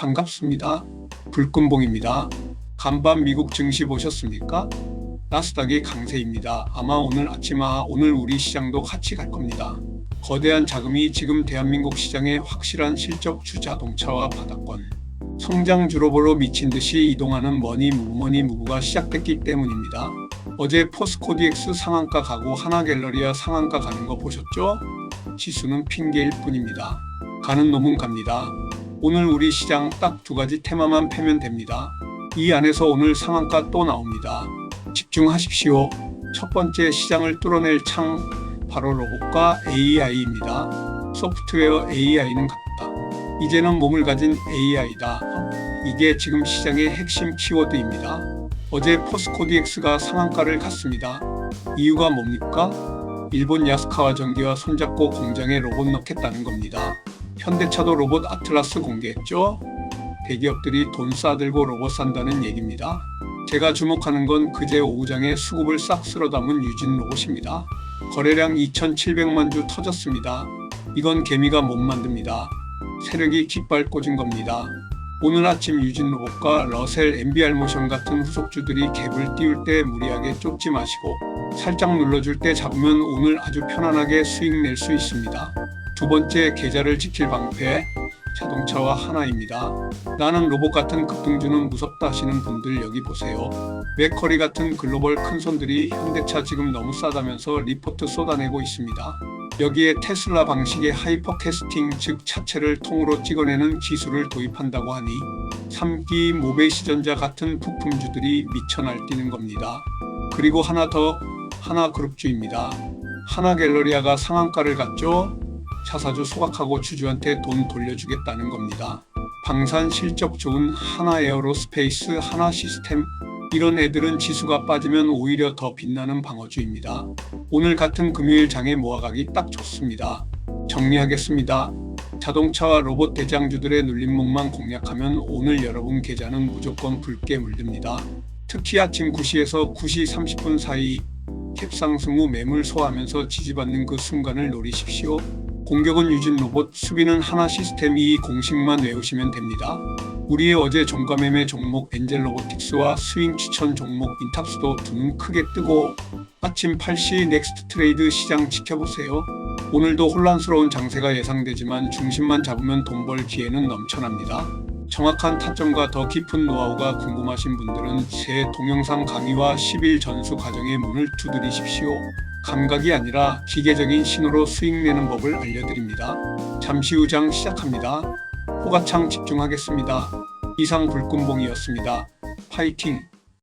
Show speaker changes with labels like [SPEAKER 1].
[SPEAKER 1] 반갑습니다. 불금봉입니다. 간밤 미국 증시 보셨습니까? 나스닥이 강세입니다. 아마 오늘 아침 아 오늘 우리 시장도 같이 갈 겁니다. 거대한 자금이 지금 대한민국 시장에 확실한 실적 주 자동차와 바닥권, 성장 주로보로 미친 듯이 이동하는 머니 무머니 무브가 시작됐기 때문입니다. 어제 포스코디엑스 상한가 가고 하나갤러리아 상한가 가는 거 보셨죠? 지수는 핑계일 뿐입니다. 가는 놈은 갑니다. 오늘 우리 시장 딱 두 가지 테마만 패면 됩니다. 이 안에서 오늘 상한가 또 나옵니다. 집중하십시오. 첫 번째 시장을 뚫어낼 창 바로 로봇과 AI입니다. 소프트웨어 AI는 같다. 이제는 몸을 가진 AI다. 이게 지금 시장의 핵심 키워드입니다. 어제 포스코디엑스가 상한가를 갔습니다. 이유가 뭡니까? 일본 야스카와 전기와 손잡고 공장에 로봇 넣겠다는 겁니다. 현대차도 로봇 아틀라스 공개했죠? 대기업들이 돈 싸들고 로봇 산다는 얘기입니다. 제가 주목하는 건 그제 오후장에 수급을 싹 쓸어 담은 유진 로봇입니다. 거래량 2,700만 주 터졌습니다. 이건 개미가 못 만듭니다. 세력이 깃발 꽂은 겁니다. 오늘 아침 유진 로봇과 러셀 MBR 모션 같은 후속주들이 갭을 띄울 때 무리하게 쫓지 마시고 살짝 눌러줄 때 잡으면 오늘 아주 편안하게 수익 낼 수 있습니다. 두 번째 계좌를 지킬 방패 자동차와 하나입니다. 나는 로봇 같은 급등주는 무섭다 하시는 분들 여기 보세요. 맥커리 같은 글로벌 큰손들이 현대차 지금 너무 싸다면서 리포트 쏟아내고 있습니다. 여기에 테슬라 방식의 하이퍼캐스팅 즉 차체를 통으로 찍어내는 기술을 도입한다고 하니 3기 모베이시전자 같은 부품주들이 미쳐 날뛰는 겁니다. 그리고 하나 더 하나그룹주입니다. 하나갤러리아가 상한가를 갔죠. 차사주 소각하고 주주한테 돈 돌려주겠다는 겁니다. 방산 실적 좋은 하나 에어로스페이스 하나 시스템 이런 애들은 지수가 빠지면 오히려 더 빛나는 방어주입니다. 오늘 같은 금요일 장에 모아가기 딱 좋습니다. 정리하겠습니다. 자동차와 로봇 대장주들의 눌림목만 공략하면 오늘 여러분 계좌는 무조건 붉게 물듭니다. 특히 아침 9시에서 9시 30분 사이 캡상승 후 매물 소화하면서 지지받는 그 순간을 노리십시오. 공격은 유진 로봇, 수비는 하나 시스템 이 공식만 외우시면 됩니다. 우리의 어제 종가 매매 종목 엔젤 로보틱스와 스윙 추천 종목 인탑스도 두눈 크게 뜨고 아침 8시 넥스트 트레이드 시장 지켜보세요. 오늘도 혼란스러운 장세가 예상되지만 중심만 잡으면 돈 벌 기회는 넘쳐납니다. 정확한 타점과 더 깊은 노하우가 궁금하신 분들은 제 동영상 강의와 10일 전수 과정의 문을 두드리십시오. 감각이 아니라 기계적인 신호로 수익 내는 법을 알려드립니다. 잠시 후 장 시작합니다. 호가창 집중하겠습니다. 이상 불금봉이었습니다. 파이팅!